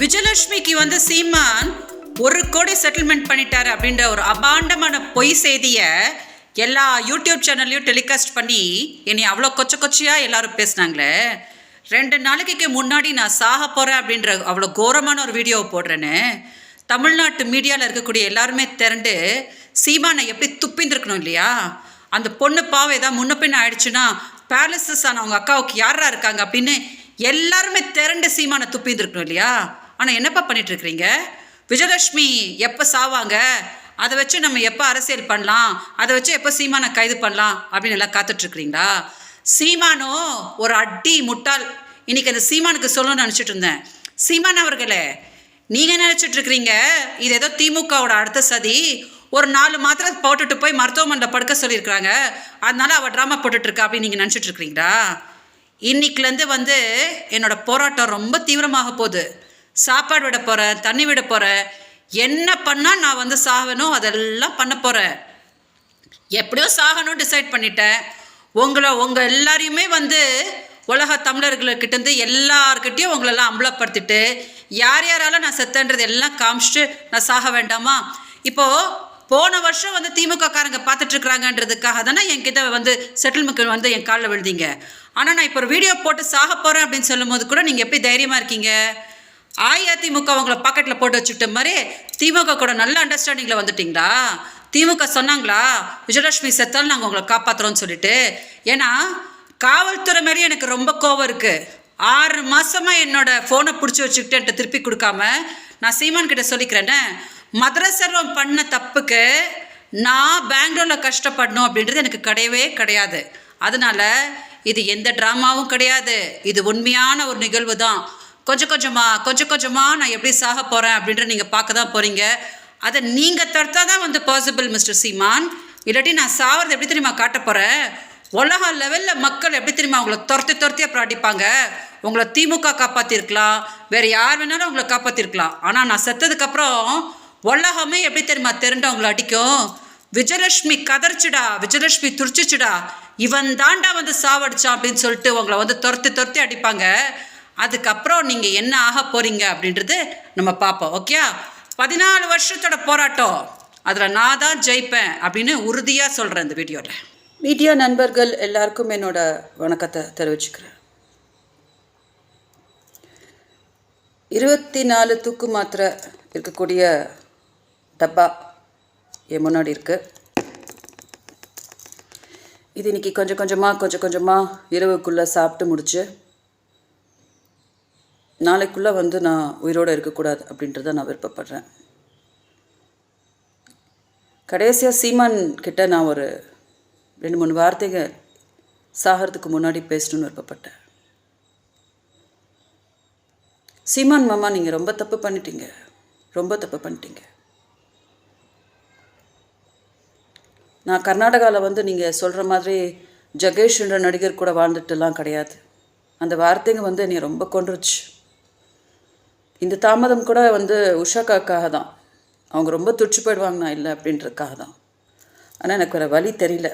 விஜயலட்சுமிக்கு வந்து சீமான் ஒரு கோடி செட்டில்மெண்ட் பண்ணிட்டாரு அப்படின்ற ஒரு அபாண்டமான பொய் செய்தியை எல்லா யூடியூப் சேனல்லையும் டெலிகாஸ்ட் பண்ணி என்னை அவ்வளோ கொச்ச கொச்சையாக எல்லாரும் பேசுனாங்களே. ரெண்டு நாளைக்கு முன்னாடி நான் சாக போகிறேன் அப்படின்ற அவ்வளோ கோரமான ஒரு வீடியோவை போடுறேன்னு தமிழ்நாட்டு மீடியாவில் இருக்கக்கூடிய எல்லாருமே திரண்டு சீமானை எப்படி துப்பிந்துருக்கணும் இல்லையா? அந்த பொண்ணு பாவம் ஏதாவது முன்ன பின்ன ஆயிடுச்சுன்னா பேரலிசிஸ் ஆன அவங்க அக்காவுக்கு யாரா இருக்காங்க அப்படின்னு எல்லாருமே திரண்டு சீமானை துப்பிந்துருக்கணும் இல்லையா? ஆனால் என்னப்பா பண்ணிட்டு இருக்கிறீங்க விஜயலட்சுமி எப்போ சாவாங்க? அதை வச்சு நம்ம எப்போ அரசியல் பண்ணலாம்? அதை வச்சு எப்போ சீமானை கைது பண்ணலாம்? அப்படின்னு எல்லாம் காத்துட்ருக்குறீங்களா சீமானோ ஒரு அடி முட்டாள். இன்னைக்கு அந்த சீமானுக்கு சொல்லணும்னு நினச்சிட்டு இருந்தேன். சீமான் அவர்களே நீங்கள் நினச்சிட்டு இருக்கிறீங்க? இது ஏதோ திமுகவோட அடுத்த சதி. ஒரு நாலு மாத்திரை போட்டுட்டு போய் மருத்துவமனையில் படுக்க சொல்லியிருக்கிறாங்க. அதனால அவள் ட்ராமா போட்டுட்ருக்கா அப்படின்னு நீங்கள் நினச்சிட்டு இருக்கிறீங்களா? இன்னைக்குலேருந்து வந்து என்னோடய போராட்டம் ரொம்ப தீவிரமாக போகுது. சாப்பாடு விட போகிறேன் தண்ணி விட போகிறேன் என்ன பண்ணால் நான் வந்து சாகணும் அதெல்லாம் பண்ண போகிறேன் எப்படியோ சாகணும் டிசைட் பண்ணிட்டேன். உங்களை உங்கள் எல்லாரையுமே வந்து உலக தமிழர்கள்கிட்டேருந்து எல்லார்கிட்டயும் உங்களெல்லாம் அம்பலப்படுத்திட்டு யார் யாரால நான் செத்தன்றது எல்லாம் காமிச்சிட்டு நான் சாக வேண்டாமா? இப்போது போன வருஷம் வந்து திமுக காரங்க தானே என்கிட்ட வந்து செட்டில்மெண்ட் வந்து என் காலில் விழுந்தீங்க. ஆனால் நான் இப்போ ஒரு வீடியோ போட்டு சாக போகிறேன் அப்படின்னு சொல்லும்போது கூட நீங்கள் எப்படி தைரியமாக இருக்கீங்க? அஇஅதிமுக உங்களை பாக்கெட்டில் போட்டு வச்சுக்கிட்ட மாதிரி திமுக கூட நல்ல அண்டர்ஸ்டாண்டிங்கில் வந்துட்டீங்களா? திமுக சொன்னாங்களா? விஜயலட்சுமி செத்தாலும் நாங்கள் உங்களை காப்பாற்றுறோம்னு சொல்லிட்டு. ஏன்னா காவல்துறை மாதிரி எனக்கு ரொம்ப கோவம் இருக்குது ஆறு மாதமாக என்னோடய ஃபோனை பிடிச்சி வச்சுக்கிட்டு என்கிட்ட திருப்பி கொடுக்காம நான் சீமான் கிட்ட சொல்லிக்கிறேன்னே மதுரை செல்வம் பண்ண தப்புக்கு நான் பெங்களூரில் கஷ்டப்படணும் அப்படின்றது எனக்கு கிடையவே கிடையாது. அதனால் இது எந்த ட்ராமாவும் கிடையாது. இது உண்மையான ஒரு நிகழ்வு தான் கொஞ்சம் கொஞ்சமாக கொஞ்சம் கொஞ்சமாக நான் எப்படி சாக போகிறேன் அப்படின்ற நீங்கள் பார்க்க தான் போகிறீங்க அதை நீங்கள் தடுத்தா தான் வந்து பாசிபிள் மிஸ்டர் சீமான். இல்லாட்டி நான் சாவறது எப்படி தெரியுமா காட்ட போகிறேன் உலக லெவலில் மக்கள் எப்படி தெரியுமா உங்களை துரத்தி துரத்தியாக அப்புறம் அடிப்பாங்க உங்களை திமுக காப்பாற்றிருக்கலாம் வேறு யார் வேணாலும் உங்களை காப்பாற்றிருக்கலாம் ஆனால் நான் செத்ததுக்கப்புறம் உலகமே எப்படி தெரியுமா திரண்டு அவங்கள அடிக்கும்? விஜயலட்சுமி கதர்ச்சுடா விஜயலட்சுமி துடிச்சிச்சுடா. இவன் தாண்டா வந்து சாவடிச்சான் அப்படின்னு சொல்லிட்டு உங்களை வந்து துரத்தி துரத்தி அடிப்பாங்க. அதுக்கப்புறம் நீங்கள் என்ன ஆக போகிறீங்க அப்படின்றது நம்ம பார்ப்போம் ஓகே பதினாலு வருஷத்தோட போராட்டம். அதில் நான் தான் ஜெயிப்பேன் அப்படின்னு உறுதியாக சொல்கிறேன் இந்த வீடியோவில் மீடியா நண்பர்கள் எல்லாருக்கும் என்னோட வணக்கத்தை தெரிவிச்சுக்கிறேன். இருபத்தி நாலு தூக்கு மாத்திரை இருக்கக்கூடிய டப்பா என் முன்னாடி இருக்குது இது இன்னைக்கு கொஞ்சம் கொஞ்சமாக கொஞ்சம் கொஞ்சமாக இரவுக்குள்ளே சாப்பிட்டு முடிச்சு நாளைக்குள்ளே வந்து நான் உயிரோடு இருக்கக்கூடாது அப்படின்றத நான் விருப்பப்படுறேன். கடைசியாக சீமான் கிட்ட நான் ஒரு ரெண்டு மூணு வார்த்தைகள் சாகிறதுக்கு முன்னாடி பேசணும்னு விருப்பப்பட்டேன். சீமான் மாமா நீங்கள் ரொம்ப தப்பு பண்ணிட்டீங்க. ரொம்ப தப்பு பண்ணிட்டீங்க. நான் கர்நாடகாவில் வந்து நீங்கள் சொல்கிற மாதிரி ஜகேஷ்ன்ற நடிகர் கூட வாழ்ந்துட்டுலாம் கிடையாது. அந்த வார்த்தைங்க வந்து என்னை ரொம்ப கொண்டுருச்சு இந்த தாமதம் கூட வந்து உஷாக்காக்காக தான். அவங்க ரொம்ப துடிச்சு போயிடுவாங்க நான் இல்லை அப்படின்றதுக்காக தான். ஆனால் எனக்கு வேறு வழி தெரியல.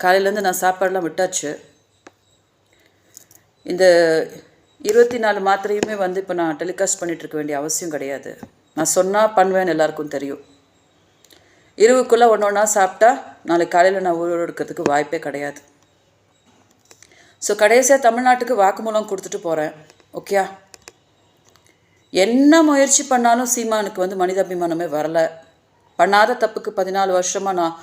காலையிலேருந்து நான் சாப்பாடெலாம் விட்டாச்சு. இந்த இருபத்தி நாலு மாத்திரையுமே வந்து இப்போ நான் டெலிகாஸ்ட் பண்ணிகிட்ருக்க இருக்க வேண்டிய அவசியம் கிடையாது. நான் சொன்னால் பண்ணுவேன்னு எல்லாருக்கும் தெரியும். இரவுக்குள்ளே ஒன்று ஒன்றா சாப்பிட்டா நாளைக்கு காலையில் நான் உயிரோடு இருக்கிறதுக்கு வாய்ப்பே கிடையாது. ஸோ கடைசியாக தமிழ்நாட்டுக்கு வாக்குமூலம் கொடுத்துட்டு போகிறேன் ஓகேயா என்ன முயற்சி பண்ணாலும் சீமானுக்கு வந்து மனிதாபிமானமே வரலை. பண்ணாத தப்புக்கு பதினாலு வருஷமாக நான்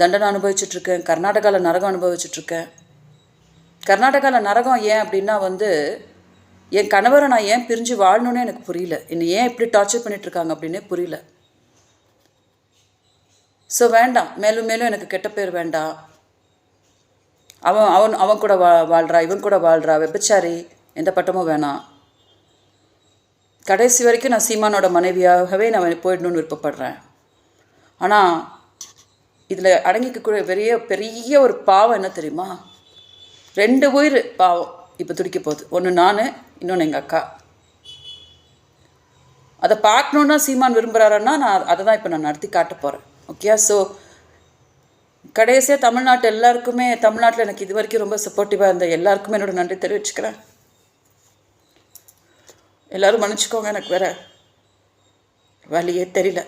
தண்டனை அனுபவிச்சிட்ருக்கேன் கர்நாடகாவில் நரகம் அனுபவிச்சிட்ருக்கேன் கர்நாடகாவில் நரகம் ஏன் அப்படின்னா வந்து என் கணவரை நான் ஏன் பிரிஞ்சு வாழணும்னு எனக்கு புரியல. என்னை ஏன் இப்படி டார்ச்சர் பண்ணிகிட்ருக்காங்க அப்படின்னே புரியல. ஸோ வேண்டாம். மேலும் மேலும் எனக்கு கெட்ட பேர் வேண்டாம். அவன் அவன் அவன் கூட வா வாழ்கிறா இவன் கூட வாழ்கிறா வெப்பச்சாரி எந்த பட்டமும் வேணாம். கடைசி வரைக்கும் நான் சீமானோட மனைவியாகவே நான் போயிடணும்னு விருப்பப்படுறேன். ஆனால் இதில் அடங்கிக்கக்கூடிய பெரிய பெரிய ஒரு பாவம் என்ன தெரியுமா? ரெண்டு உயிர் பாவம் இப்போ துடிக்க போகுது. ஒன்று நான் இன்னொன்று எங்கள் அக்கா. அதை பார்க்கணுன்னா சீமான் விரும்புகிறாருன்னா நான் அதை தான் இப்போ நான் நடத்தி காட்ட போகிறேன் ஓகே ஸோ கடைசியாக தமிழ்நாட்டு எல்லாருக்குமே தமிழ்நாட்டில் எனக்கு இது வரைக்கும் ரொம்ப சப்போர்ட்டிவாக இருந்த எல்லாருக்குமே என்னோட நன்றி தெரிவிச்சுக்கிறேன். எல்லோரும் மன்னிச்சுக்கோங்க எனக்கு வேற வழியே தெரியல.